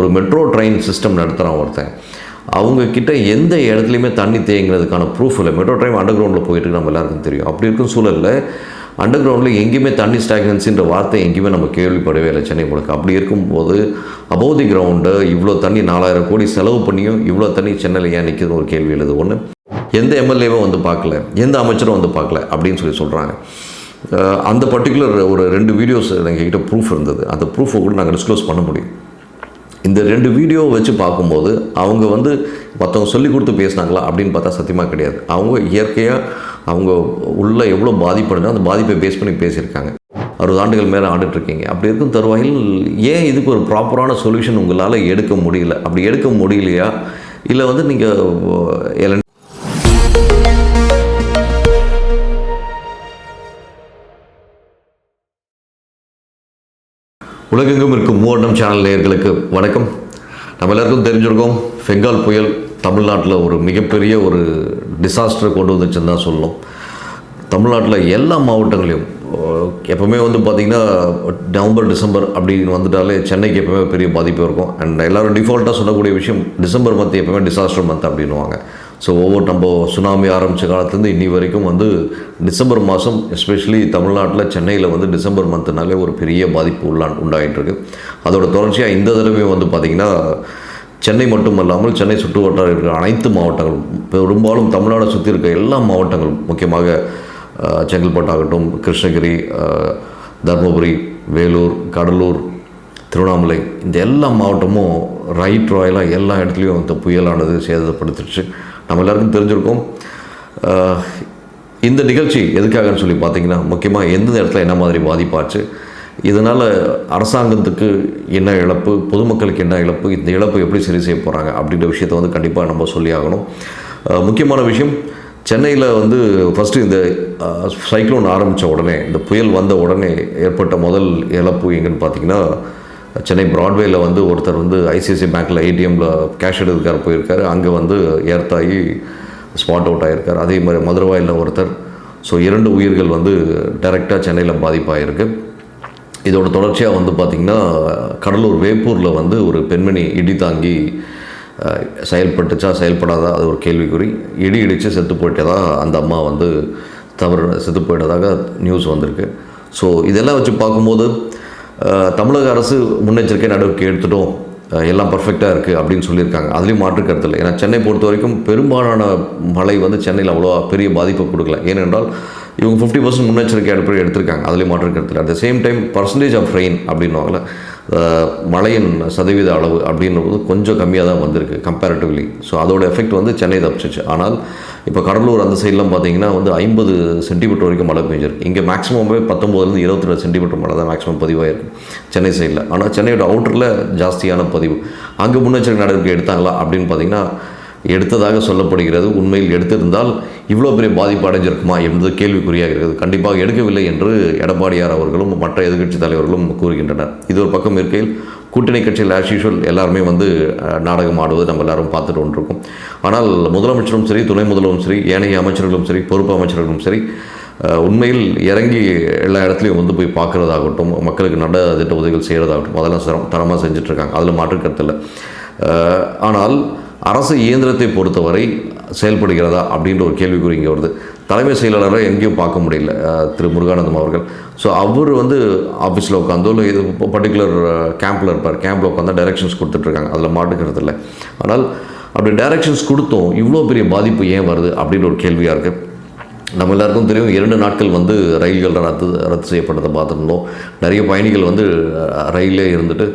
ஒரு metro train system நடத்துகிறான் ஒருத்தன். அவங்கக்கிட்ட எந்த இடத்துலையுமே தண்ணி தேங்கிறதுக்கான ப்ரூஃப் இல்லை. மெட்ரோ ட்ரெயின் அண்டர் கிரவுண்டில் போயிட்டு நம்ம எல்லாருக்கும் தெரியும். அப்படி இருக்கும் சூழலில் அண்டர் கிரவுண்டில் எங்கேயுமே தண்ணி ஸ்டாக்னன்ஸின்ற வார்த்தை எங்கேயுமே நம்ம கேள்விப்படவே இல்லை சென்னை முழுக்க. அப்படி இருக்கும்போது அபோதி கிரவுண்டு இவ்வளோ தண்ணி நாலாயிரம் கோடி செலவு பண்ணியும் இவ்வளோ தண்ணி சென்னையில் ஏன் நிற்குதுன்னு ஒரு கேள்வி எழுது. ஒன்று எந்த எம்எல்ஏவும் வந்து பார்க்கல எந்த அமைச்சரும் வந்து பார்க்கல அப்படின்னு சொல்லி சொல்கிறாங்க அந்த பர்டிகுலர் ஒரு ரெண்டு வீடியோஸ் எங்ககிட்ட ப்ரூஃப் இருந்தது. அந்த ப்ரூஃபை கூட நாங்கள் டிஸ்க்ளோஸ் பண்ண முடியும். இந்த ரெண்டு வீடியோ வச்சு பார்க்கும்போது அவங்க வந்து மற்றவங்க சொல்லி கொடுத்து பேசுனாங்களா அப்படின்னு பார்த்தா சத்தியமாக கிடையாது. அவங்க இயற்கையாக அவங்க உள்ள எவ்வளோ பாதிப்படுதோ அந்த பாதிப்பை பேஸ் பண்ணி பேசியிருக்காங்க. அறுபது ஆண்டுகள் மேலே ஆண்டுட்ருக்கீங்க அப்படி இருக்கும் தருவாயில் ஏன் இதுக்கு ஒரு ப்ராப்பரான சொல்யூஷன் உங்களால் எடுக்க முடியல? அப்படி எடுக்க முடியலையா? இல்லை வந்து நீங்கள் உலகெங்கும் இருக்கும் மூவண்ணம் சேனல் நேயர்களுக்கு வணக்கம். நம்ம எல்லாருக்கும் தெரிஞ்சிருக்கோம் பெங்கால் புயல் தமிழ்நாட்டில் ஒரு மிகப்பெரிய ஒரு டிசாஸ்டர் கொண்டு வந்துச்சுன்னு தான் சொல்லணும். தமிழ்நாட்டில் எல்லா மாவட்டங்களையும் எப்போவுமே எப்பவுமே வந்து பார்த்திங்கன்னா நவம்பர் டிசம்பர் அப்படின்னு வந்துட்டாலே சென்னைக்கு எப்பவுமே பெரிய பாதிப்பு இருக்கும். அண்ட் எல்லாரும் டிஃபால்ட்டாக சொல்லக்கூடிய விஷயம் டிசம்பர் மந்த் எப்பவுமே டிசாஸ்டர் மந்த் அப்படின்னுவாங்க ஸோ ஒவ்வொரு நம்ம சுனாமி ஆரம்பித்த காலத்துலேருந்து இன்னி வரைக்கும் வந்து டிசம்பர் மாதம் எஸ்பெஷலி தமிழ்நாட்டில் சென்னையில் வந்து டிசம்பர் மந்த்னாலே ஒரு பெரிய பாதிப்பு உள்ளா உண்டாகிட்டு இருக்கு அதோட தொடர்ச்சியாக இந்த தடவை வந்து பார்த்திங்கன்னா சென்னை மட்டுமல்லாமல் சென்னை சுற்று வட்டாரம் இருக்கிற அனைத்து மாவட்டங்களும் பெரும்பாலும் தமிழ்நாடை சுற்றி இருக்க எல்லா மாவட்டங்களும் முக்கியமாக செங்கல்பட்டாகட்டும் கிருஷ்ணகிரி தர்மபுரி தருமபுரி வேலூர் கடலூர் திருவண்ணாமலை இந்த எல்லா மாவட்டமும் ரைட் ராயலாக எல்லா இடத்துலையும் இந்த புயலானது சேதப்படுத்திடுச்சு. நம்ம எல்லாருக்கும் தெரிஞ்சிருக்கோம். இந்த நிகழ்ச்சி எதுக்காகன்னு சொல்லி பார்த்தீங்கன்னா முக்கியமாக எந்த இடத்துல என்ன மாதிரி பாதிப்பாச்சு இதனால் அரசாங்கத்துக்கு என்ன இழப்பு பொதுமக்களுக்கு என்ன இழப்பு இந்த இழப்பு எப்படி சரி செய்ய போகிறாங்க அப்படின்ற விஷயத்தை வந்து கண்டிப்பாக நம்ம சொல்லி ஆகணும். முக்கியமான விஷயம் சென்னையில் வந்து ஃபஸ்ட்டு இந்த சைக்ளோன் ஆரம்பித்த உடனே இந்த புயல் வந்த உடனே ஏற்பட்ட முதல் இழப்பு எங்கன்னு பார்த்தீங்கன்னா சென்னை ப்ராட்வேயில் வந்து ஒருத்தர் வந்து ஐசிஐசி பேங்க்கில் ஏடிஎம்மில் கேஷ் எடுத்துக்கார போயிருக்காரு. அங்கே வந்து ஏர்த்தாகி ஸ்பாட் அவுட் ஆகியிருக்கார் அதே மாதிரி மதுரவாயில் ஒருத்தர். ஸோ இரண்டு உயிர்கள் வந்து டைரெக்டாக சென்னையில் பாதிப்பாகிருக்கு இதோட தொடர்ச்சியாக வந்து பார்த்திங்கன்னா கடலூர் வேப்பூரில் வந்து ஒரு பெண்மணி இடி தாங்கி செயல்பட்டுச்சா செயல்படாதா அது ஒரு கேள்விக்குறி. இடி இடித்து செத்து போயிட்டதா அந்த அம்மா வந்து தவறு செத்து போயிட்டதாக நியூஸ் வந்திருக்கு. ஸோ இதெல்லாம் வச்சு பார்க்கும்போது தமிழக அரசு முன்னெச்சரிக்கை நடவடிக்கை எடுத்துட்டோம் எல்லாம் பர்ஃபெக்டாக இருக்குது அப்படின்னு சொல்லியிருக்காங்க. அதுலேயும் மாற்று கருத்தில் ஏன்னா சென்னை பொறுத்த வரைக்கும் பெரும்பாலான மழை வந்து சென்னையில் அவ்வளோ பெரிய பாதிப்பை கொடுக்கல. ஏனென்றால் இவங்க ஃபிஃப்டி பர்சன்ட் முன்னெச்சரிக்கை அடிப்படையில் எடுத்திருக்காங்க. அதுலேயும் மாற்று கருத்தில் at the same time percentage of rain அப்படின்னு மழையின் சதவீத அளவு அப்படின்றது கொஞ்சம் கம்மியாக தான் வந்திருக்கு கம்பேரிட்டிவ்லி ஸோ அதோட எஃபெக்ட் வந்து சென்னை தப்பிச்சிச்சு ஆனால் இப்போ கடலூர் அந்த சைட்லாம் பார்த்தீங்கன்னா வந்து ஐம்பது சென்டிமீட்டர் வரைக்கும் மழை பெஞ்சிருக்கு. இங்கே மேக்ஸிமமே பத்தொம்போதுலேருந்து இருபத்தி ரெண்டு சென்டிமீட்டர் மழை தான் மேக்ஸிமம் பதிவாயிருக்கு சென்னை சைடில் ஆனால் சென்னையோட அவுட்டரில் ஜாஸ்தியான பதிவு. அங்கே முன்னெச்சரிக்கை நடவடிக்கை எடுத்தாங்களா அப்படின்னு பார்த்தீங்கன்னா எடுத்ததாக சொல்லப்படுகிறது. உண்மையில் எடுத்திருந்தால் இவ்வளோ பெரிய பாதிப்பு அடைஞ்சிருக்குமா என்பது கேள்விக்குறியாக இருக்கிறது கண்டிப்பாக எடுக்கவில்லை என்று எடப்பாடியார் அவர்களும் மற்ற எதிர்க்கட்சி தலைவர்களும் கூறுகின்றனர். இது ஒரு பக்கம் இருக்கையில் கூட்டணி கட்சியில் ஆஸ் யூஷுவல் எல்லாருமே வந்து நாடகம் ஆடுவது நம்ம எல்லாரும் பார்த்துட்டு வந்துருக்கோம். ஆனால் முதலமைச்சரும் சரி துணை முதல்வரும் சரி ஏனைய அமைச்சர்களும் சரி பொறுப்பு அமைச்சர்களும் சரி உண்மையில் இறங்கி எல்லா இடத்துலையும் வந்து போய் பார்க்குறதாகட்டும் மக்களுக்கு நல்ல திட்ட உதவிகள் செய்கிறதாகட்டும் அதெல்லாம் சிரம் தரமாக செஞ்சுட்ருக்காங்க அதில் மாற்று இல்லை. ஆனால் அரசு இயந்திரத்தை பொறுத்தவரை செயல்படுகிறதா அப்படின்ற ஒரு கேள்விக்குறி இங்கே வருது. தலைமை செயலாளரை எங்கேயும் பார்க்க முடியல திரு முருகானந்தம் அவர்கள். ஸோ அவர் வந்து ஆஃபீஸில் உட்காந்தோ இல்லை இது பர்டிகுலர் கேம்பில் இருப்பார். கேம்பில் உட்காந்தா டைரக்ஷன்ஸ் கொடுத்துட்ருக்காங்க. அதில் மாட்டுக்கிறது இல்லை ஆனால் அப்படி டைரக்ஷன்ஸ் கொடுத்தோம் இவ்வளோ பெரிய பாதிப்பு ஏன் வருது அப்படின்ற ஒரு கேள்வியாக இருக்குது நம்ம எல்லாருக்கும் தெரியும் இரண்டு நாட்கள் வந்து ரயில்கள் ரத்து ரத்து செய்யப்பட்டதை பார்த்துருந்தோம். நிறைய பயணிகள் வந்து ரயிலே இருந்துட்டு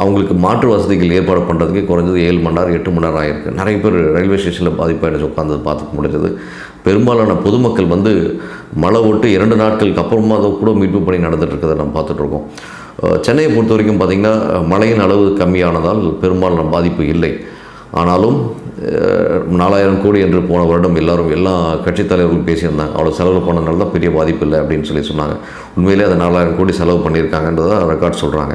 அவங்களுக்கு மாற்று வசதிகள் ஏற்பாடு பண்ணுறதுக்கு குறைஞ்சது ஏழு மணி நேரம் எட்டு மணி நேரம் ஆயிருக்கு நிறைய பேர் ரயில்வே ஸ்டேஷனில் பாதிப்பாயிடுச்சு உட்காந்து பார்த்துக்க முடிஞ்சது. பெரும்பாலான பொதுமக்கள் வந்து மழை விட்டு இரண்டு நாட்களுக்கு அப்புறமா அதை கூட மீட்பு பணி நடந்துகிட்ருக்கதை நம்ம பார்த்துட்ருக்கோம் சென்னையை பொறுத்த வரைக்கும் பார்த்திங்கன்னா மழையின் அளவு கம்மியானதால் பெரும்பாலான பாதிப்பு இல்லை. ஆனாலும் நாலாயிரம் கோடி என்று போன வருடம் எல்லாரும் எல்லா கட்சித் தலைவர்களும் பேசியிருந்தாங்க. அவ்வளோ செலவு பண்ணனால தான் பெரிய பாதிப்பு இல்லை அப்படின்னு சொல்லி சொன்னாங்க. உண்மையிலே அதை நாலாயிரம் கோடி செலவு பண்ணியிருக்காங்கன்றதை ரெக்கார்ட் சொல்கிறாங்க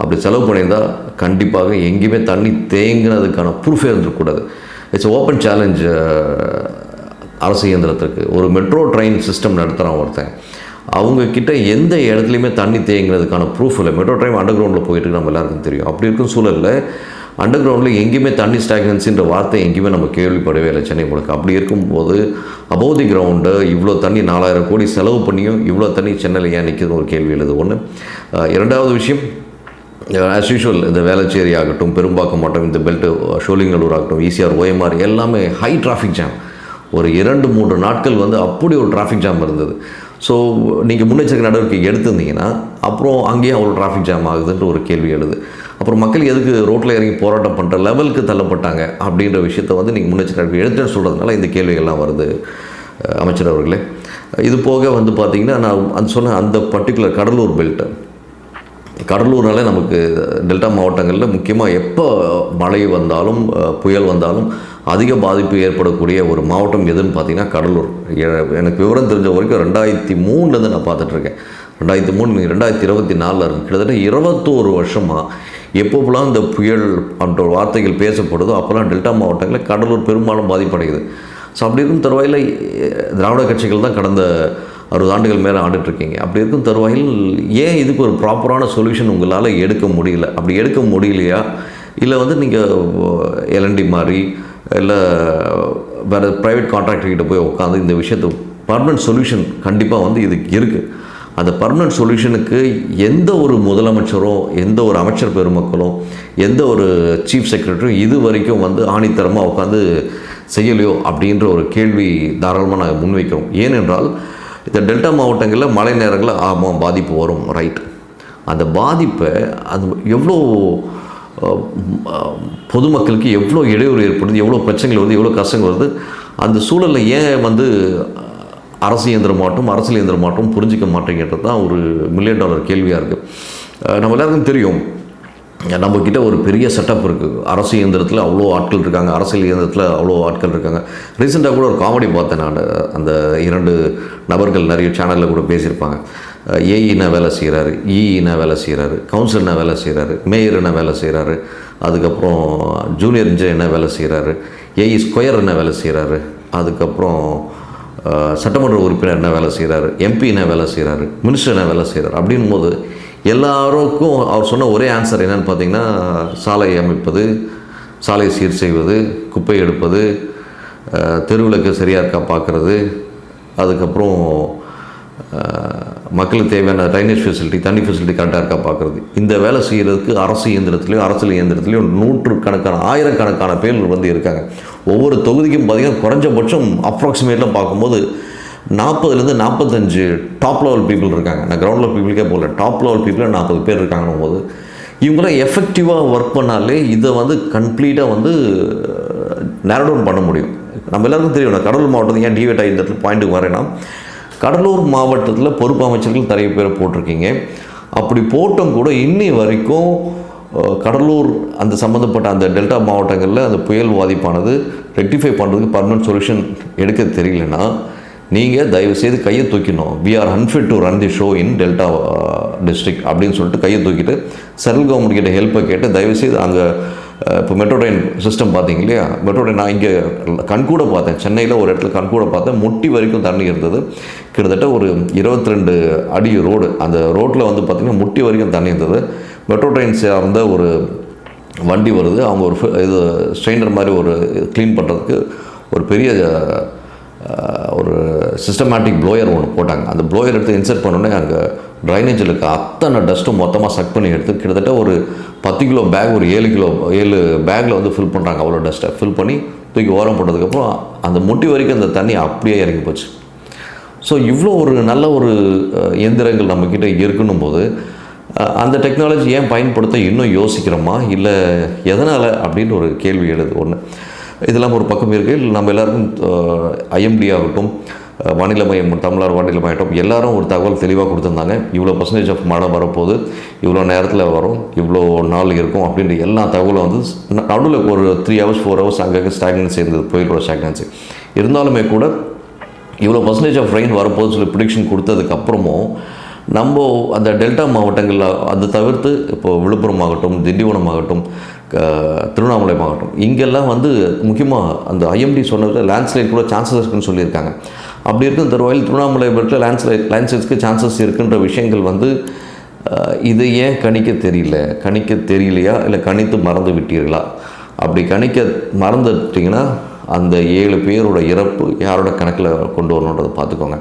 அப்படி செலவு பண்ணியிருந்தால் கண்டிப்பாக எங்கேயுமே தண்ணி தேங்கினதுக்கான ப்ரூஃபே இருந்துருக்கூடாது இட்ஸ் ஓப்பன் சேலஞ்ச் uh, அரசு இயந்திரத்திற்கு. ஒரு மெட்ரோ ட்ரெயின் சிஸ்டம் நடத்துகிறான் ஒருத்தன். அவங்கக்கிட்ட எந்த இடத்துலையுமே தண்ணி தேங்கிறதுக்கான ப்ரூஃப் இல்லை. மெட்ரோ ட்ரெயின் அண்டர் கிரவுண்டில் போயிட்டு நம்ம எல்லாருக்கும் தெரியும். அப்படி இருக்கும் சூழலில் அண்டர் கிரவுண்டில் எங்கேயுமே தண்ணி ஸ்டாக்னன்ஸின்ற வார்த்தை எங்கேயுமே நம்ம கேள்விப்படவே இல்லை சென்னை முழுக்க. அப்படி இருக்கும்போது அபோவ் தி கிரவுண்டு இவ்வளோ தண்ணி நாலாயிரம் கோடி செலவு பண்ணியும் இவ்வளோ தண்ணி சென்னையில் ஏன் நிற்குதுன்னு ஒரு கேள்வி எழுது. ஒன்று இரண்டாவது விஷயம் ஆஸ் யூஷுவல் இந்த வேளச்சேரி ஆகட்டும் பெரும்பாக்கம் ஆகட்டும் இந்த பெல்ட்டு uh, ஷோலிங்கலூர் ஆகட்டும் ஈசிஆர் ஓஎம்ஆர் எல்லாமே ஹை டிராஃபிக் ஜாம் ஒரு இரண்டு மூன்று நாட்கள் வந்து அப்படி ஒரு டிராஃபிக் ஜாம் இருந்தது. ஸோ நீங்கள் முன்னெச்சரிக்கை நடவடிக்கை எடுத்திருந்தீங்கன்னா அப்புறம் அங்கேயே அவ்வளோ டிராஃபிக் ஜாம் ஆகுதுன்ற ஒரு கேள்வி எழுது. அப்புறம் மக்கள் எதுக்கு ரோட்டில் இறங்கி போராட்டம் பண்ணுற லெவலுக்கு தள்ளப்பட்டாங்க அப்படின்ற விஷயத்த வந்து நீங்கள் முன்னெச்சரிக்கை நடவடிக்கை எடுத்துன்னு சொல்கிறதுனால இந்த கேள்விகள்லாம் வருது அமைச்சர் அவர்களே. இது போக வந்து பார்த்திங்கன்னா நான் அந்த சொன்ன அந்த பர்டிகுலர் கடலூர் பெல்ட்டு கடலூர்னாலே நமக்கு டெல்டா மாவட்டங்களில் முக்கியமாக எப்போ மழை வந்தாலும் புயல் வந்தாலும் அதிக பாதிப்பு ஏற்படக்கூடிய ஒரு மாவட்டம் எதுன்னு பார்த்தீங்கன்னா கடலூர். எனக்கு விவரம் தெரிஞ்ச வரைக்கும் ரெண்டாயிரத்தி மூணுலேருந்து நான் பார்த்துட்ருக்கேன். ரெண்டாயிரத்தி மூணு ரெண்டாயிரத்தி இருபத்தி நாலில் இருக்கு. கிட்டத்தட்ட இருபத்தோரு வருஷமாக எப்போப்பெல்லாம் இந்த புயல் அன்ற வார்த்தைகள் பேசப்படுதோ அப்போல்லாம் டெல்டா மாவட்டங்களில் கடலூர் பெரும்பாலும் பாதிப்படையுது. ஸோ அப்படி இருக்கும் தருவாயில் திராவிட கட்சிகள் தான் கடந்த அறுபது ஆண்டுகள் மேலே ஆண்டுட்ருக்கீங்க. அப்படி இருக்கும் தருவாயில் ஏன் இதுக்கு ஒரு ப்ராப்பரான சொல்யூஷன் உங்களால் எடுக்க முடியல? அப்படி எடுக்க முடியலையா? இல்லை வந்து நீங்கள் எல்என்டி மாதிரி இல்லை வேறு ப்ரைவேட் கான்ட்ராக்டர்கிட்ட போய் உட்காந்து இந்த விஷயத்தை பர்மனன்ட் சொல்யூஷன் கண்டிப்பாக வந்து இதுக்கு இருக்குது அந்த பர்மனன்ட் சொல்யூஷனுக்கு எந்த ஒரு முதலமைச்சரோ எந்த ஒரு அமைச்சர் பெருமக்களும் எந்த ஒரு சீஃப் செக்ரட்டரியும் இது வரைக்கும் வந்து ஆணித்தரமாக உட்காந்து செய்யலையோ அப்படின்ற ஒரு கேள்வி தாராளமாக நாங்கள் முன்வைக்கிறோம். ஏனென்றால் இந்த டெல்டா மாவட்டங்களில் மழை நேரங்களில் ஆமாம் பாதிப்பு வரும் ரைட் அந்த பாதிப்பை அது எவ்வளோ பொதுமக்களுக்கு எவ்வளோ இடையூறு ஏற்படுது எவ்வளோ பிரச்சனைகள் வருது எவ்வளோ கஷ்டங்கள் வருது அந்த சூழலில் ஏன் வந்து அரசு இயந்திரம் மாட்டும் அரசியல் இயந்திரம் மாட்டும் புரிஞ்சிக்க மாட்டேங்கிறது தான் ஒரு மில்லியன் டாலர் கேள்வியாக இருக்குது நம்ம எல்லாருக்கும் தெரியும் நம்மக்கிட்ட ஒரு பெரிய செட்டப் இருக்குது அரசு இயந்திரத்தில் அவ்வளோ ஆட்கள் இருக்காங்க. அரசியல் இயந்திரத்தில் அவ்வளோ ஆட்கள் இருக்காங்க. ரீசெண்டாக கூட ஒரு காமெடி பார்த்தேன் நான். அந்த இரண்டு நபர்கள் நிறைய சேனலில் கூட பேசியிருப்பாங்க. ஏஇ வேலை செய்கிறாரு இஇ வேலை செய்கிறாரு கவுன்சில் என்ன வேலை செய்கிறாரு மேயர் என்ன வேலை செய்கிறாரு அதுக்கப்புறம் ஜூனியர் இன்ஜினியர் என்ன வேலை செய்கிறாரு ஏஇ ஸ்கொயர் என்ன வேலை செய்கிறாரு அதுக்கப்புறம் சட்டமன்ற உறுப்பினர் என்ன வேலை செய்கிறாரு எம்பி என்ன வேலை செய்கிறாரு மினிஸ்டர் என்ன வேலை செய்கிறாரு அப்படின் போது எல்லாருக்கும் அவர் சொன்ன ஒரே ஆன்சர் என்னன்னு பார்த்தீங்கன்னா சாலை அமைப்பது சாலை சீர் செய்வது குப்பை எடுப்பது தெருவிளக்கு சரியாக இருக்கா பார்க்குறது அதுக்கப்புறம் மக்களுக்கு தேவையான ட்ரைனேஜ் ஃபெசிலிட்டி தண்ணி ஃபெசிலிட்டி கரெக்டாக இருக்கா பார்க்குறது. இந்த வேலை செய்கிறதுக்கு அரசு இயந்திரத்துலேயும் அரசியல் இயந்திரத்துலேயும் நூற்றுக்கணக்கான ஆயிரக்கணக்கான பேர் வந்து இருக்காங்க. ஒவ்வொரு தொகுதிக்கும் பார்த்திங்கன்னா குறைஞ்சபட்சம் அப்ராக்சிமேட்லாம் பார்க்கும்போது நாற்பதுலேருந்து நாற்பத்தஞ்சு டாப் லெவல் பீப்புள் இருக்காங்க. நான் கிரவுண்ட் லெவல் பீப்புளுக்கே போகல. டாப் லெவல் பீப்புளில் நாற்பது பேர் இருக்காங்கன்னும் போது இவங்களாம் எஃபெக்டிவாக ஒர்க் பண்ணாலே இதை வந்து கம்ப்ளீட்டாக வந்து நேரோ டவுன் பண்ண முடியும். நம்ம எல்லாருக்கும் தெரியும் நான் கடலூர் மாவட்டத்தில் ஏன் டிவேட் ஆகி இந்த இடத்துல பாயிண்ட்டுக்கு வரேன்னா கடலூர் மாவட்டத்தில் பொறுப்பு அமைச்சர்கள் நிறைய பேர் போட்டிருக்கீங்க. அப்படி போட்டும் கூட இன்னி வரைக்கும் கடலூர் அந்த சம்மந்தப்பட்ட அந்த டெல்டா மாவட்டங்களில் அந்த புயல் பாதிப்பானது ரெக்டிஃபை பண்ணுறதுக்கு பர்மனன்ட் சொல்யூஷன் எடுக்க தெரியலன்னா நீங்கள் தயவுசெய்து கையை தூக்கினோம் we are unfit to run the show in delta district அப்படின்னு சொல்லிட்டு கையை தூக்கிட்டு சென்ட்ரல் கவர்மெண்ட் கிட்ட ஹெல்ப்பை கேட்டு தயவுசெய்து அங்கே இப்போ மெட்ரோ ட்ரெயின் சிஸ்டம் பார்த்தீங்க இல்லையா? மெட்ரோ ட்ரெயின் நான் இங்கே கண்கூட பார்த்தேன். சென்னையில் ஒரு இடத்துல கண்கூட பார்த்தேன். முட்டி வரைக்கும் தண்ணி இருந்தது. கிட்டத்தட்ட ஒரு 22 அடி ரோடு அந்த ரோட்டில் வந்து பார்த்திங்கன்னா முட்டி வரைக்கும் தண்ணி இருந்தது. மெட்ரோ ட்ரெயின் சார்ந்த ஒரு வண்டி வருது. அவங்க ஒரு இது ஸ்ட்ரெயினர் மாதிரி ஒரு க்ளீன் பண்ணுறதுக்கு ஒரு பெரிய ஒரு சிஸ்டமேட்டிக் ப்ளோயர் ஒன்று போட்டாங்க. அந்த ப்ளோயர் எடுத்து இன்சர்ட் பண்ணோடனே அங்கே ட்ரைனேஜில் இருக்க அத்தனை டஸ்ட்டும் மொத்தமாக சக் பண்ணி எடுத்து கிட்டத்தட்ட ஒரு பத்து கிலோ பேக் ஒரு ஏழு கிலோ ஏழு பேக்கில் வந்து ஃபில் பண்ணுறாங்க அவ்வளோ டஸ்ட்டை ஃபில் பண்ணி தூக்கி ஓரம் போட்டதுக்கப்புறம் அந்த முட்டி வரைக்கும் அந்த தண்ணி அப்படியே இறங்கி போச்சு. ஸோ இவ்வளோ ஒரு நல்ல ஒரு இயந்திரங்கள் நம்மக்கிட்ட இருக்கணும் போது அந்த டெக்னாலஜி ஏன் பயன்படுத்த இன்னும் யோசிக்கிறோமா? இல்லை எதனால் அப்படின்னு ஒரு கேள்வி எழுது ஒன்று இதெல்லாம் ஒரு பக்கம் இருக்குது இல்லை நம்ம எல்லாருக்கும் ஐஎம்டி ஆகட்டும் வானிலை மையம் தமிழ்நாடு வானிலை எல்லாரும் ஒரு தகவல் தெளிவாக கொடுத்துருந்தாங்க. இவ்வளோ பர்சன்டேஜ் ஆஃப் மழை வரப்போகுது. இவ்வளோ நேரத்தில் வரும். இவ்வளோ நாள் இருக்கும் அப்படின்ற எல்லா தகவலும் வந்து நடுவில் ஒரு த்ரீ ஹவர்ஸ் ஃபோர் ஹவர்ஸ் அங்கங்கே ஸ்டாக்னன்சி இருந்தது. புயலோட ஸ்டாக்னன்சி இருந்தாலுமே கூட இவ்வளோ பர்சன்டேஜ் ஆஃப் ரெயின் வரப்போகுது சொல்லி ப்ரிடிக்ஷன் கொடுத்ததுக்கப்புறமும் நம்ம அந்த டெல்டா மாவட்டங்களில் அதை தவிர்த்து இப்போ விழுப்புரம் ஆகட்டும் திண்டிவனம் ஆகட்டும் திருவண்ணாமலை மாவட்டம் இங்கெல்லாம் வந்து முக்கியமாக அந்த ஐஎம்டி சொன்னதில் லேண்ட்ஸ்லைட் கூட சான்சஸ் இருக்குன்னு சொல்லியிருக்காங்க. அப்படி இருக்கும். தருவாயில் திருவண்ணாமலை பெற்ற லேண்ட்ஸ்லைட் லேண்ட்ஸ்லைட்ஸ்க்கு சான்சஸ் இருக்குன்ற விஷயங்கள் வந்து இது ஏன் கணிக்க தெரியல? கணிக்க தெரியலையா? இல்லை கணித்து மறந்து விட்டீர்களா? அப்படி கணிக்க மறந்துட்டிங்கன்னா அந்த ஏழு பேரோட இறப்பு யாரோட கணக்கில் கொண்டு வரணுன்றதை பார்த்துக்கோங்க.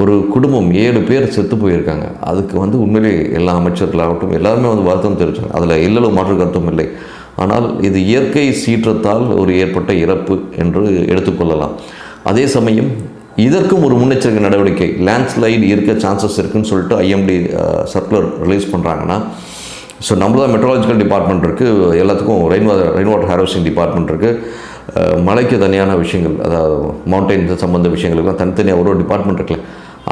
ஒரு குடும்பம் ஏழு பேர் செத்து போயிருக்காங்க. அதுக்கு வந்து உண்மையிலே எல்லா அமைச்சர்களாகட்டும் எல்லாருமே வந்து வருத்தம் தெரிவிச்சாங்க. அதில் இல்லளவு மாற்று கருத்தும் இல்லை. ஆனால் இது இயற்கை சீற்றத்தால் ஒரு ஏற்பட்ட இறப்பு என்று எடுத்துக்கொள்ளலாம். அதே சமயம் இதற்கும் ஒரு முன்னெச்சரிக்கை நடவடிக்கை. லேண்ட்ஸ்லைடு இருக்க சான்சஸ் இருக்குதுன்னு சொல்லிட்டு ஐஎம்டி சர்க்குலர் ரிலீஸ் பண்ணுறாங்கன்னா ஸோ நம்ம தான் மெட்ரலாஜிக்கல் டிபார்ட்மெண்ட் இருக்குது எல்லாத்துக்கும் rain water rain water harvesting department இருக்குது மலைக்கு தனியான விஷயங்கள் அதாவது மவுண்டைன் சம்மந்த விஷயங்களுக்குலாம் தனித்தனியாக ஒரு ஒரு டிபார்ட்மெண்ட் இருக்குல்ல.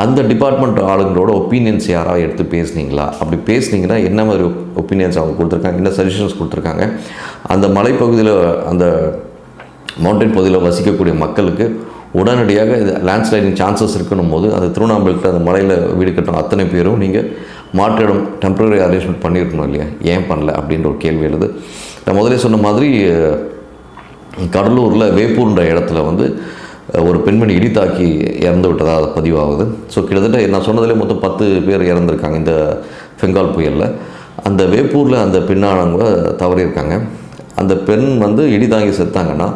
அந்த டிபார்ட்மெண்ட் ஆளுங்களோட ஒப்பீனியன்ஸ் யாராவது எடுத்து பேசுனீங்களா? அப்படி பேசுனீங்கன்னா என்ன மாதிரி ஒப்பீனியன்ஸ் அவங்க கொடுத்துருக்காங்க என்ன சஜஷன்ஸ் கொடுத்துருக்காங்க? அந்த மலைப்பகுதியில் அந்த மவுண்டன் பகுதியில் வசிக்கக்கூடிய மக்களுக்கு உடனடியாக இது லேண்ட்ஸ்லைடிங் சான்சஸ் இருக்கணும் போது அது திருவண்ணாமலையில் அந்த மலையில் வீடு கட்டணும் அத்தனை பேரும் நீங்கள் மாற்று இடம் டெம்பரரி அரேஞ்ச்மெண்ட் பண்ணியிருக்கணும் இல்லையா? ஏன் பண்ணல? அப்படின்ற ஒரு கேள்வி எழுது. நான் முதலே சொன்ன மாதிரி கடலூரில் வேப்பூர்ன்ற இடத்துல வந்து ஒரு பெண்மணி இடி தாக்கி இறந்து விட்டதாக பதிவாகுது. ஸோ கிட்டத்தட்ட நான் சொன்னதிலே மொத்தம் பத்து பேர் இறந்துருக்காங்க இந்த பெங்கால் புயலில். அந்த வேப்பூரில் அந்த பெண்ணானவங்க தவறியிருக்காங்க. அந்த பெண் வந்து இடி தாங்கி செத்தாங்கன்னா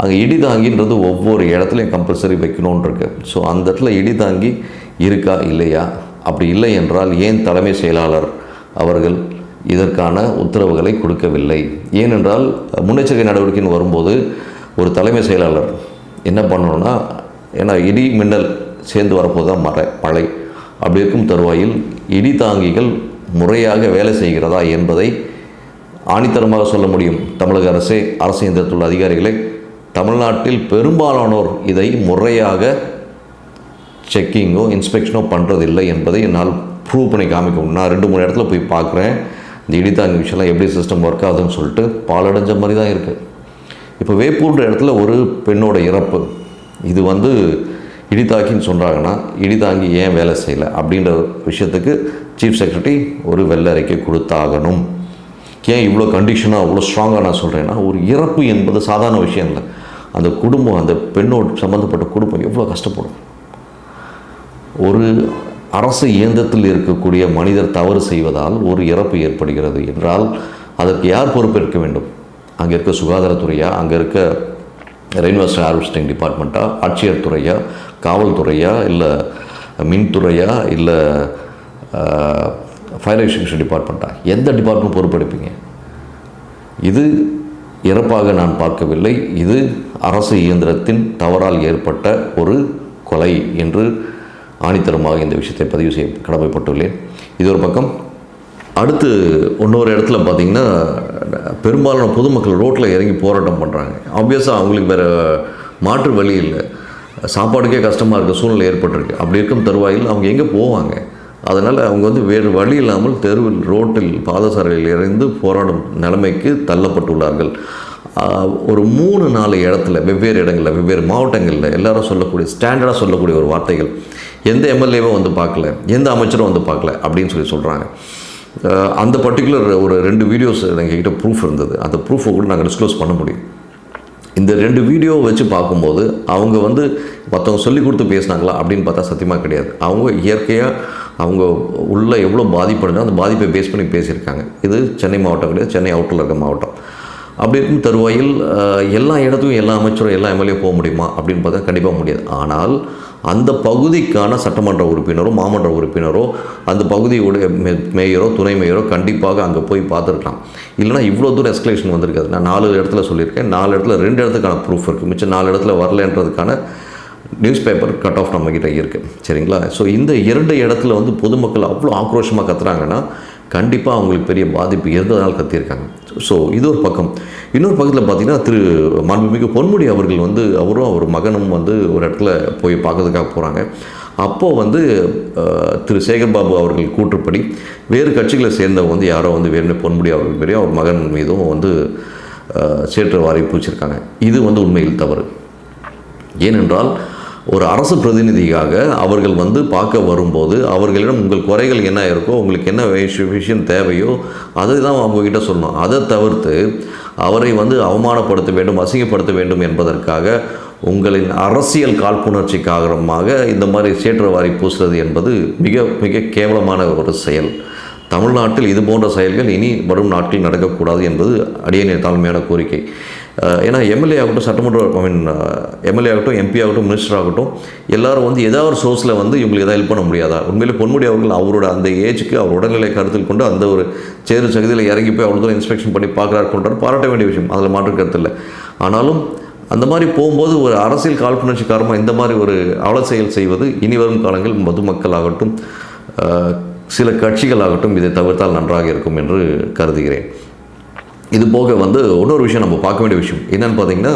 அங்கே இடி தாங்கின்றது ஒவ்வொரு இடத்துலையும் கம்பல்சரி வைக்கணும்னு இருக்கு ஸோ அந்த இடத்துல இடி தாங்கி இருக்கா இல்லையா? அப்படி இல்லை என்றால் ஏன் தலைமை செயலாளர் அவர்கள் இதற்கான உத்தரவுகளை கொடுக்கவில்லை? ஏனென்றால் முன்னெச்சரிக்கை நடவடிக்கைன்னு வரும்போது ஒரு தலைமை செயலாளர் என்ன பண்ணணும்னா ஏன்னா இடி மின்னல் சேர்ந்து வரப்போது தான் மழை மழை. அப்படி இருக்கும் தருவாயில் இடி தாங்கிகள் முறையாக வேலை செய்கிறதா என்பதை ஆணித்தரமாக சொல்ல முடியும். தமிழக அரசே அரசு இயந்திரத்துள்ள அதிகாரிகளை தமிழ்நாட்டில் பெரும்பாலானோர் இதை முறையாக செக்கிங்கோ இன்ஸ்பெக்ஷனோ பண்ணுறதில்லை என்பதை என்னால் ப்ரூவ் பண்ணி காமிக்க நான் ரெண்டு மூணு இடத்துல போய் பார்க்குறேன். இந்த இடித்தாங்கி விஷயம்லாம் எப்படி சிஸ்டம் ஒர்க் ஆகுதுன்னு சொல்லிட்டு பாலடைஞ்ச மாதிரி தான் இருக்குது இப்போ வேப்பூர்ன்ற இடத்துல ஒரு பெண்ணோட இறப்பு. இது வந்து இடிதாக்கின்னு சொல்கிறாங்கன்னா இடிதாங்கி ஏன் வேலை செய்யலை அப்படின்ற விஷயத்துக்கு சீஃப் செக்ரட்டரி ஒரு வெள்ளை அறிக்கை கொடுத்தாகணும். ஏன் இவ்வளோ கண்டிஷனாக அவ்வளோ ஸ்ட்ராங்காக நான் சொல்கிறேன்னா ஒரு இறப்பு என்பது சாதாரண விஷயம் இல்லை. அந்த குடும்பம் அந்த பெண்ணோடு சம்மந்தப்பட்ட குடும்பம் எவ்வளோ கஷ்டப்படும். ஒரு அரசு இயந்திரத்தில் இருக்கக்கூடிய மனிதர் தவறு செய்வதால் ஒரு இறப்பு ஏற்படுகிறது என்றால் அதற்கு யார் பொறுப்பேற்க வேண்டும்? அங்கே இருக்க சுகாதாரத்துறையா? அங்கே இருக்க ரெயின்வெஸ்ட் ஹார்வெஸ்டிங் டிபார்ட்மெண்ட்டா? ஆட்சியர் துறையா? காவல்துறையா இல்லை மின்துறையா இல்லை ஃபயர் எக்ஸ்டிங்ஷன் டிபார்ட்மெண்ட்டா? எந்த டிபார்ட்மெண்ட் பொறுப்பெடுப்பீங்க? இது இறப்பாக நான் பார்க்கவில்லை. இது அரசு இயந்திரத்தின் தவறால் ஏற்பட்ட ஒரு கொலை என்று ஆணித்தரமாக இந்த விஷயத்தை பதிவு செய்ய கடமைப்பட்டுள்ளேன். இது ஒரு பக்கம். அடுத்து இன்னொரு இடத்துல பார்த்தீங்கன்னா பெரும்பாலான பொதுமக்கள் ரோட்டில் இறங்கி போராட்டம் பண்ணுறாங்க ஆப்வியஸாக அவங்களுக்கு வேறு மாற்று வழி இல்லை. சாப்பாடுக்கே கஷ்டமாக இருக்க சூழ்நிலை ஏற்பட்டிருக்கு. அப்படி இருக்கும் தருவாயில் அவங்க எங்கே போவாங்க? அதனால் அவங்க வந்து வேறு வழி இல்லாமல் தெருவில் ரோட்டில் பாதசாலையில் இருந்து போராடும் நிலைமைக்கு தள்ளப்பட்டுள்ளார்கள். ஒரு மூணு நாலு இடத்துல வெவ்வேறு இடங்களில் வெவ்வேறு மாவட்டங்களில் எல்லாரும் சொல்லக்கூடிய ஸ்டாண்டர்டாக சொல்லக்கூடிய ஒரு வார்த்தைகள். எந்த எம்எல்ஏவும் வந்து பார்க்கல எந்த அமைச்சரும் வந்து பார்க்கல அப்படின்னு சொல்லி சொல்கிறாங்க அந்த பர்டிகுலர் ஒரு ரெண்டு வீடியோஸ் எங்ககிட்ட ப்ரூஃப் இருந்தது. அந்த ப்ரூஃபை கூட நாங்கள் டிஸ்க்ளோஸ் பண்ண முடியும். இந்த ரெண்டு வீடியோ வச்சு பார்க்கும்போது அவங்க வந்து மற்றவங்க சொல்லி கொடுத்து பேசுனாங்களா அப்படின்னு பார்த்தா சத்தியமாக கிடையாது. அவங்க இயற்கையாக அவங்க உள்ளே எவ்வளோ பாதிப்படுதோ அந்த பாதிப்பை பேஸ் பண்ணி பேசியிருக்காங்க. இது சென்னை மாவட்டம் கிடையாது சென்னை அவுட்டில் இருக்க மாவட்டம். அப்படி இருக்கும் தருவாயில் எல்லா இடத்துக்கும் எல்லா அமைச்சரும் எல்லா எம்எல்ஏ போக முடியுமா அப்படின்னு பார்த்தா கண்டிப்பாக முடியாது. ஆனால் அந்த பகுதிக்கான சட்டமன்ற உறுப்பினரோ மாமன்ற உறுப்பினரோ அந்த பகுதியுடைய மே மேயரோ துணை மேயரோ கண்டிப்பாக அங்கே போய் பார்த்துருக்கலாம். இல்லைனா இவ்வளோ தூரம் எஸ்கலேஷன் வந்திருக்காது நான் நாலு இடத்துல சொல்லியிருக்கேன். நாலு இடத்துல ரெண்டு இடத்துக்கான ப்ரூஃப் இருக்குது மிச்சம் நாலு இடத்துல வரலன்றதுக்கான நியூஸ் பேப்பர் கட் ஆஃப் நம்மக்கிட்ட இருக்குது சரிங்களா? ஸோ இந்த இரண்டு இடத்துல வந்து பொதுமக்கள் அவ்வளோ ஆக்ரோஷமாக கத்துறாங்கன்னா கண்டிப்பாக அவங்களுக்கு பெரிய பாதிப்பு இருந்ததால் கத்தியிருக்காங்க. ஸோ இது ஒரு பக்கம். இன்னொரு பக்கத்தில் பார்த்தீங்கன்னா திரு மாண்புமிகு பொன்முடி அவர்கள் வந்து அவரும் அவர் மகனும் வந்து ஒரு இடத்துல போய் பார்க்கறதுக்காக போகிறாங்க அப்போது வந்து திரு சேகர்பாபு அவர்கள் கூற்றுப்படி வேறு கட்சிகளை சேர்ந்தவங்க வந்து யாரோ வந்து வேறு பொன்முடி அவர்கள் மீதும் அவர் மகன் மீதும் வந்து சேற்று வாரி பூச்சிருக்காங்க. இது வந்து உண்மையில் தவறு. ஏனென்றால் ஒரு அரசு பிரதிநிதியாக அவர்கள் வந்து பார்க்க வரும்போது அவர்களிடம் உங்கள் குறைகள் என்ன இருக்கோ உங்களுக்கு என்ன விஷயம் தேவையோ அதை தான் அவங்கக்கிட்ட சொல்லணும். அதை தவிர்த்து அவரை வந்து அவமானப்படுத்த வேண்டும் அசிங்கப்படுத்த வேண்டும் என்பதற்காக உங்களின் அரசியல் காழ்ப்புணர்ச்சி காரணமாக இந்த மாதிரி சேற்றவாரி பூசுறது என்பது மிக மிக கேவலமான ஒரு செயல். தமிழ்நாட்டில் இது போன்ற செயல்கள் இனி வரும் நாட்களில் நடக்கக்கூடாது என்பது அடியனின் தாழ்மையான கோரிக்கை. ஏன்னா எம்எல்ஏ ஆகட்டும் சட்டமன்ற ஐ மீன் எம்எல்ஏ ஆகட்டும் எம்பி ஆகட்டும் மினிஸ்டர் ஆகட்டும் எல்லாரும் வந்து ஏதாவது ஒரு சோர்ஸில் வந்து இவங்களுக்கு எதாவது ஹெல்ப் பண்ண முடியாதா? உண்மையிலே பொன்முடி அவர்கள் அவரோட அந்த ஏஜுக்கு அவர் உடல்நிலை கருத்தில் கொண்டு அந்த ஒரு சேரு சகுதியில் இறங்கி போய் அவ்வளோ தூரம் இன்ஸ்பெக்ஷன் பண்ணி பார்க்குறாரு கொண்டாரு பாராட்ட வேண்டிய விஷயம். அதில் மாற்று கருத்து இல்லை. ஆனாலும் அந்த மாதிரி போகும்போது ஒரு அரசியல் காழ்ப்புணர்ச்சி காரணமாக இந்த மாதிரி ஒரு அவல செயல் செய்வது இனி வரும் காலங்கள் பொதுமக்கள் ஆகட்டும் அஹ், சில கட்சிகளாகட்டும் இதை தவிர்த்தால் நன்றாக இருக்கும் என்று கருதுகிறேன். இது போக வந்து இன்னொரு விஷயம் நம்ம பார்க்க வேண்டிய விஷயம். என்னென்னு பார்த்தீங்கன்னா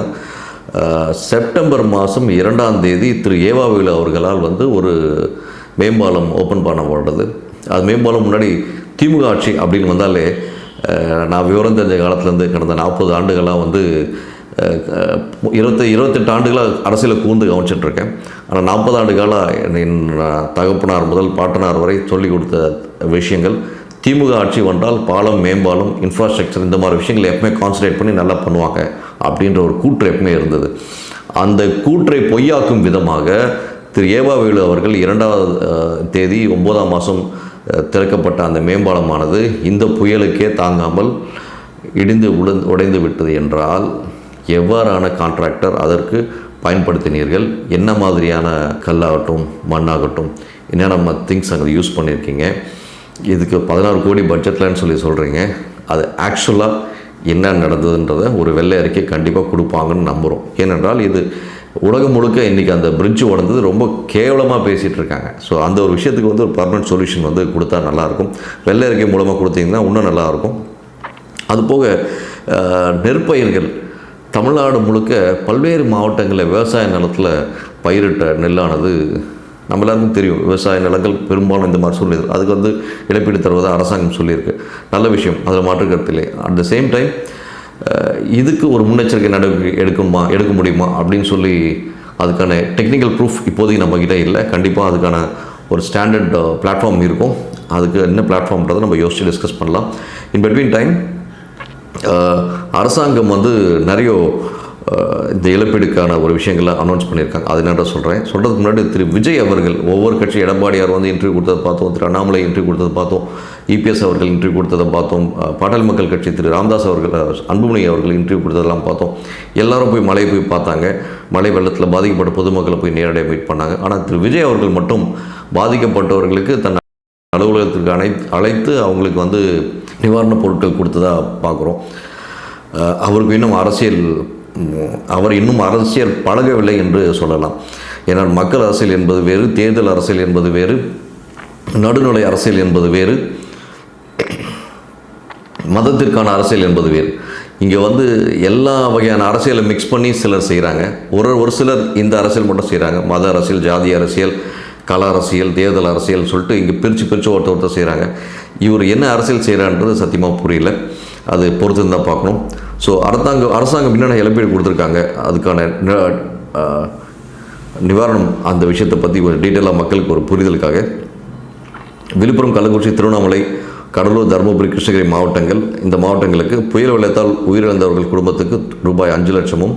செப்டம்பர் மாதம் இரண்டாம் தேதி திரு ஏவாவில் அவர்களால் வந்து ஒரு மேம்பாலம் ஓப்பன் பண்ணப்படுறது அது மேம்பாலம் முன்னாடி திமுக ஆட்சி அப்படின்னு வந்தாலே நான் விவரம் தெரிஞ்ச காலத்துலேருந்து கடந்த நாற்பது ஆண்டுகளாக வந்து இருபத்தி இருபத்தெட்டு ஆண்டுகளாக அரசியலை கூர்ந்து கவனிச்சிட்ருக்கேன் ஆனால் நாற்பது ஆண்டு காலம் என் தகப்பனார் முதல் பாட்டனார் வரை சொல்லிக் கொடுத்த விஷயங்கள் திமுக ஆட்சி வந்தால் பாலம் மேம்பாலம் இன்ஃப்ராஸ்ட்ரக்சர் இந்த மாதிரி விஷயங்களை எப்பவுமே கான்சன்ட்ரேட் பண்ணி நல்லா பண்ணுவாங்க அப்படின்ற ஒரு கூற்று எப்பவுமே இருந்தது. அந்த கூற்றை பொய்யாக்கும் விதமாக திரு ஏவாவேலு அவர்கள் இரண்டாவது தேதி ஒன்பதாம் மாதம் திறக்கப்பட்ட அந்த மேம்பாலமானது இந்த புயலுக்கே தாங்காமல் இடிந்து உடைந்து உடைந்து விட்டது என்றால் எவ்வாறான கான்ட்ராக்டர் அதற்கு பயன்படுத்தினீர்கள்? என்ன மாதிரியான கல்லாகட்டும் மண்ணாகட்டும் என்னென்ன திங்ஸ் அங்கே யூஸ் பண்ணியிருக்கீங்க? இதுக்கு பதினாறு கோடி பட்ஜெட்லன்னு சொல்லி சொல்கிறீங்க அது ஆக்சுவலாக என்ன நடந்ததுன்றதை ஒரு வெள்ளை அறிக்கை கண்டிப்பாக கொடுப்பாங்கன்னு நம்புகிறோம் ஏனென்றால் இது உலகம் முழுக்க இன்றைக்கி அந்த பிரிட்ஜ் உடந்தது ரொம்ப கேவலமாக பேசிகிட்டு இருக்காங்க. ஸோ அந்த ஒரு விஷயத்துக்கு வந்து ஒரு பர்மனன்ட் சொல்யூஷன் வந்து கொடுத்தா நல்லாயிருக்கும். வெள்ளை அறிக்கை மூலமாக கொடுத்தீங்கன்னா இன்னும் நல்லாயிருக்கும். அதுபோக நெற்பயிர்கள். தமிழ்நாடு முழுக்க பல்வேறு மாவட்டங்களில் விவசாய நிலத்தில் பயிரிட்ட நெல்லானது நம்ம எல்லாருக்கும் தெரியும் விவசாய நிலங்கள் பெரும்பாலும் இந்த மாதிரி சூழ்நிலை அதுக்கு வந்து இழப்பீடு தருவதாக அரசாங்கம் சொல்லியிருக்கு. நல்ல விஷயம் அதில் மாற்று கருத்தில்லை அட் த சேம் டைம் இதுக்கு ஒரு முன்னெச்சரிக்கை நடவடிக்கை எடுக்குமா எடுக்க முடியுமா அப்படின்னு சொல்லி அதுக்கான டெக்னிக்கல் ப்ரூஃப் இப்போதைக்கு நம்மக்கிட்ட இல்லை. கண்டிப்பாக அதுக்கான ஒரு ஸ்டாண்டர்ட் பிளாட்ஃபார்ம் இருக்கும். அதுக்கு என்ன பிளாட்ஃபார்ம்ன்றதை நம்ம யோசித்து டிஸ்கஸ் பண்ணலாம். இன் பிட்வீன் டைம் அரசாங்கம் வந்து நிறைய இந்த இழப்பீடுக்கான ஒரு விஷயங்களை அனௌன்ஸ் பண்ணியிருக்காங்க. அது என்னன்ற சொல்கிறேன் சொல்கிறதுக்கு முன்னாடி திரு விஜய் அவர்கள் ஒவ்வொரு கட்சி எடப்பாடியார் வந்து இன்டர்வியூ கொடுத்ததை பார்த்தோம். திரு அண்ணாமலை இன்டர்வியூ கொடுத்ததை பார்த்தோம். இபிஎஸ் அவர்கள் இன்டர்வியூ கொடுத்ததை பார்த்தோம். பாட்டாளி மக்கள் கட்சி திரு ராம்தாஸ் அவர்கள் அன்புமணி அவர்கள் இன்டர்வியூ கொடுத்ததெல்லாம் பார்த்தோம். எல்லாரும் போய் மலையை போய் பார்த்தாங்க. மழை வெள்ளத்தில் பாதிக்கப்பட்ட பொதுமக்களை போய் நேரடியாக மீட் பண்ணாங்க. ஆனால் திரு விஜய் அவர்கள் மட்டும் பாதிக்கப்பட்டவர்களுக்கு தன் அலுவலகத்திற்கு அழை அழைத்து அவங்களுக்கு வந்து நிவாரணப் பொருட்கள் கொடுத்ததாக பார்க்குறோம். அவருக்கு இன்னும் அரசியல் அவர் இன்னும் அரசியல் பழகவில்லை என்று சொல்லலாம். ஏன்னால் மக்கள் அரசியல் என்பது வேறு தேர்தல் அரசியல் என்பது வேறு நடுநிலை அரசியல் என்பது வேறு மதத்திற்கான அரசியல் என்பது வேறு. இங்கே வந்து எல்லா வகையான அரசியலை மிக்ஸ் பண்ணி சிலர் செய்கிறாங்க ஒரு ஒரு சிலர் இந்த அரசியல் மட்டும் செய்கிறாங்க மத அரசியல் ஜாதி அரசியல் கல அரசியல் தேர்தல் அரசியல் சொல்லிட்டு இங்கே பிரித்து பிரித்து ஒருத்தர் ஒருத்தர் செய்கிறாங்க இவர் என்ன அரசியல் செய்கிறான்றது சத்தியமாக புரியல. அது பொறுத்து தான் பார்க்கணும். ஸோ அரசாங்கம் அரசாங்கம் என்னென்ன இழப்பீடு கொடுத்துருக்காங்க? அதுக்கான நிவாரணம் அந்த விஷயத்தை பற்றி ஒரு டீட்டெயிலாக மக்களுக்கு ஒரு புரிதலுக்காக. விழுப்புரம் கள்ளக்குறிச்சி திருவண்ணாமலை கடலூர் தருமபுரி கிருஷ்ணகிரி மாவட்டங்கள். இந்த மாவட்டங்களுக்கு புயல் வெள்ளத்தால் உயிரிழந்தவர்கள் குடும்பத்துக்கு ரூபாய் அஞ்சு லட்சமும்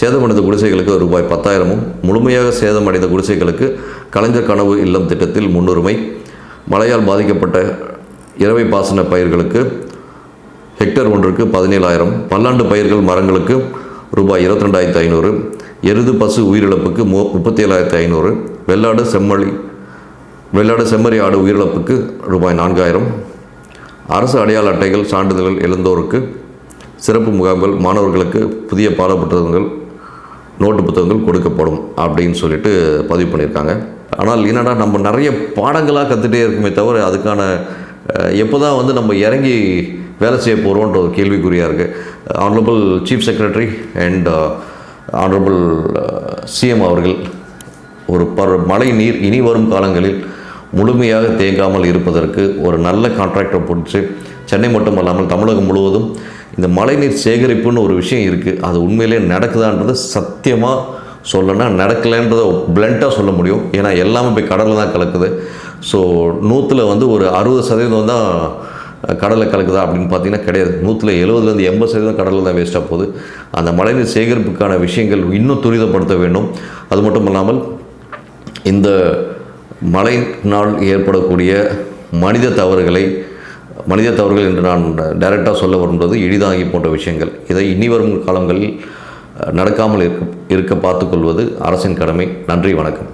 சேதமடைந்த குடிசைகளுக்கு ரூபாய் பத்தாயிரமும் முழுமையாக சேதமடைந்த குடிசைகளுக்கு கலைஞர் கனவு இல்லம் திட்டத்தில் முன்னுரிமை. மழையால் பாதிக்கப்பட்ட இரவை பாசன பயிர்களுக்கு ஹெக்டேர் ஒன்றுக்கு பதினேழாயிரம். பல்லாண்டு பயிர்கள் மரங்களுக்கு ரூபாய் இருபத்தி ரெண்டாயிரத்து ஐநூறு. எருது பசு உயிரிழப்புக்கு மு முப்பத்தி ஏழாயிரத்து ஐநூறு. வெள்ளாடு செம்மொழி வெள்ளாடு செம்மறி ஆடு உயிரிழப்புக்கு ரூபாய் நான்காயிரம். அரசு அடையாள அட்டைகள் சான்றிதழ்கள் எழுந்தோருக்கு சிறப்பு முகாம்கள் மாணவர்களுக்கு புதிய பாட புத்தகங்கள் நோட்டு புத்தகங்கள் கொடுக்கப்படும் அப்படின்னு சொல்லிட்டு பதிவு பண்ணியிருக்காங்க. ஆனால் என்னடா நம்ம நிறைய பாடங்களாக கற்றுட்டே இருக்குமே தவிர அதுக்கான எப்போ தான் வந்து நம்ம இறங்கி வேலை செய்ய போகிறோன்ற ஒரு கேள்விக்குறியாக இருக்குது honourable chief secretary and honourable CM அவர்கள் ஒரு பர் மழை நீர் இனி வரும் காலங்களில் முழுமையாக தேங்காமல் இருப்பதற்கு ஒரு நல்ல கான்ட்ராக்டரை பிடிச்சி சென்னை மட்டும் அல்லாமல் தமிழகம் முழுவதும் இந்த மழைநீர் சேகரிப்புன்னு ஒரு விஷயம் இருக்குது அது உண்மையிலே நடக்குதான்றது சத்தியமாக சொல்லணும்னா நடக்கலைன்றதை பிளண்ட்டாக சொல்ல முடியும். ஏன்னா எல்லாமே போய் கடலில் தான் கலக்குது. ஸோ நூற்றில் வந்து ஒரு அறுபது சதவீதம் தான் கடலை கலக்குதா அப்படின்னு பார்த்தீங்கன்னா கிடையாது. நூற்றில் எழுபதுலேருந்து எண்பது சதவீதம் கடலில் தான் வேஸ்ட்டாக போகுது. அந்த மழைநீர் சேகரிப்புக்கான விஷயங்கள் இன்னும் துரிதப்படுத்த வேண்டும். அது மட்டும் இல்லாமல் இந்த மழையினால் ஏற்படக்கூடிய மனித தவறுகளை மனித தவறுகள் என்று நான் டைரெக்டாக சொல்ல வரும்போது எளிதாகி போன்ற விஷயங்கள். இதை இனி வரும் காலங்களில் நடக்காமல் இருக்க இருக்க பார்த்துக்கொள்வது அரசின் கடமை. நன்றி வணக்கம்.